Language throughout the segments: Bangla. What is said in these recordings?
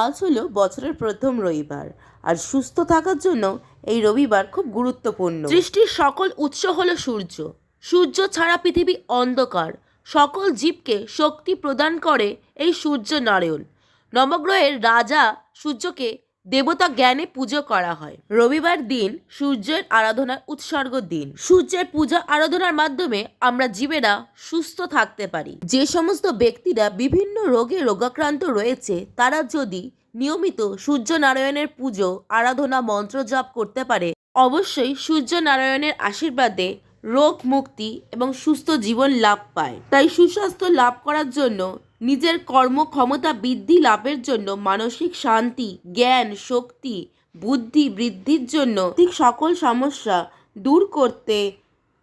আজ হলো বছরের প্রথম রবিবার, আর সুস্থ থাকার জন্য এই রবিবার খুব গুরুত্বপূর্ণ। সৃষ্টির সকল উৎস হলো সূর্য। সূর্য ছাড়া পৃথিবী অন্ধকার। সকল জীবকে শক্তি প্রদান করে এই সূর্য নারায়ণ। নবগ্রহের রাজা সূর্যকে দেবতা জ্ঞানে পুজো করা হয়। রবিবার দিন সূর্যের আরাধনার উৎসর্গ দিন। সূর্যের পূজা আরাধনার মাধ্যমে আমরা জীবেরা সুস্থ থাকতে পারি। যে সমস্ত ব্যক্তিরা বিভিন্ন রোগে রোগাক্রান্ত রয়েছে, তারা যদি নিয়মিত সূর্য নারায়ণের পুজো, আরাধনা, মন্ত্র জপ করতে পারে, অবশ্যই সূর্য নারায়ণের আশীর্বাদে রোগ মুক্তি এবং সুস্থ জীবন লাভ পায়। তাই সুস্বাস্থ্য লাভ করার জন্য নিজের কর্মক্ষমতা বৃদ্ধি লাভের জন্য মানসিক শান্তি, জ্ঞান, শক্তি, বুদ্ধি বৃদ্ধির জন্য ঠিক সকল সমস্যা দূর করতে,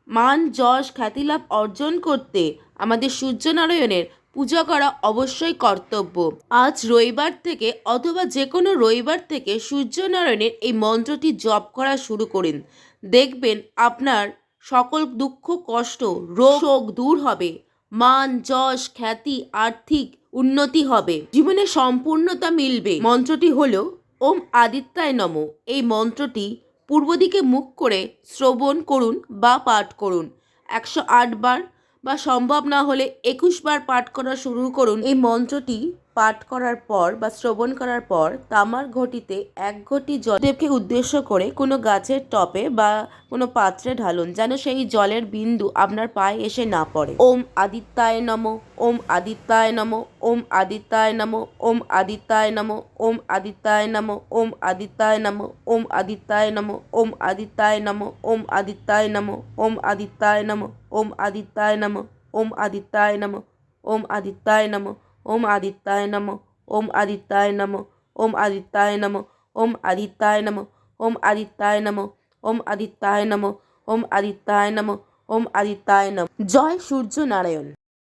মান, যশ, খ্যাতিলাভ অর্জন করতে আমাদের সূর্যনারায়ণের পূজা করা অবশ্যই কর্তব্য। আজ রবিবার থেকে অথবা যে কোনো রবিবার থেকে সূর্যনারায়ণের এই মন্ত্রটি জপ করা শুরু করেন। দেখবেন আপনার সকল দুঃখ, কষ্ট, রোগ দূর হবে। মান, যশ, খ্যাতি, আর্থিক উন্নতি হবে। জীবনে সম্পূর্ণতা মিলবে। মন্ত্রটি হল, ওম আদিত্যায় নম। এই মন্ত্রটি পূর্ব দিকে মুখ করে শ্রবণ করুন বা পাঠ করুন। একশো বার বা সম্ভব না হলে একুশ বার পাঠ করা শুরু করুন। এই মন্ত্রটি পাঠ করার পর বা শ্রবণ করার পর তামার ঘটিতে এক ঘটি জলদেবকে উদ্দেশ্য করে কোনো গাছের টপে বা কোনো পাত্রে ঢালুন যেন সেই জলের বিন্দু আপনার পায়ে এসে না পড়ে ওম আদিত্যায় নম ওম আদিত্যায় নম ওম আদিত্যায় নম ওম আদিত্যায় নম ওম আদিত্যায় নম ওম আদিত্যায় নম ওম আদিত্যায় নম ওম আদিত্যায় নম ওম আদিত্যায় নম ওম আদিত্যায় নম ওম আদিত্যায় নম ওম আদিত্যায় নম ওম আদিত্যায় নম ওম আদিত্যায় নম ওম আদিত্যায় নম ওম আদিত্যায় নম ওম আদিত্যায় নম ওম আদিত্যায় নম ওম আদিত্যায় নম ওম আদিত্যায় নম ওম আদিত্যায় নম জয় সূর্য নারায়ণ